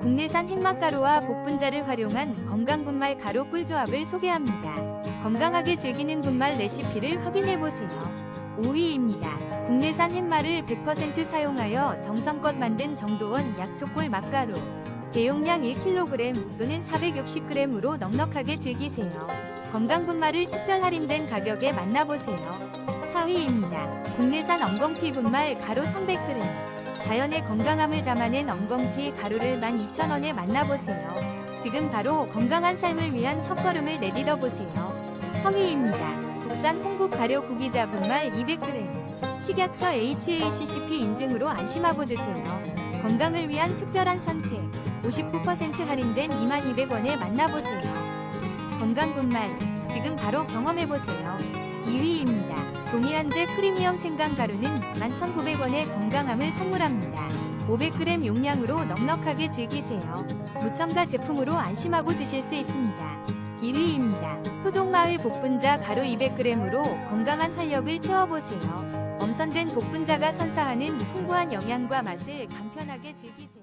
국내산 햇맛가루와 복분자를 활용한 건강 분말 가루 꿀조합을 소개합니다. 건강하게 즐기는 분말 레시피를 확인해보세요. 5위입니다. 국내산 햇마를 100% 사용하여 정성껏 만든 정도원 약초꿀 맛가루. 대용량 1kg 또는 460g으로 넉넉하게 즐기세요. 건강 분말을 특별 할인된 가격에 만나보세요. 4위입니다. 국내산 엉겅퀴 분말 가루 300g. 자연의 건강함을 담아낸 엉겅퀴 가루를 12,000원에 만나보세요. 지금 바로 건강한 삶을 위한 첫걸음을 내딛어 보세요. 3위입니다. 국산 홍국 발효 구기자 분말 200g. 식약처 HACCP 인증으로 안심하고 드세요. 건강을 위한 특별한 선택. 59% 할인된 2200원에 만나보세요. 건강 분말. 지금 바로 경험해보세요. 2위입니다. 동이한제 프리미엄 생강 가루는 11,900원의 건강함을 선물합니다. 500g 용량으로 넉넉하게 즐기세요. 무첨가 제품으로 안심하고 드실 수 있습니다. 1위입니다. 토종마을 복분자 가루 200g으로 건강한 활력을 채워보세요. 엄선된 복분자가 선사하는 풍부한 영양과 맛을 간편하게 즐기세요.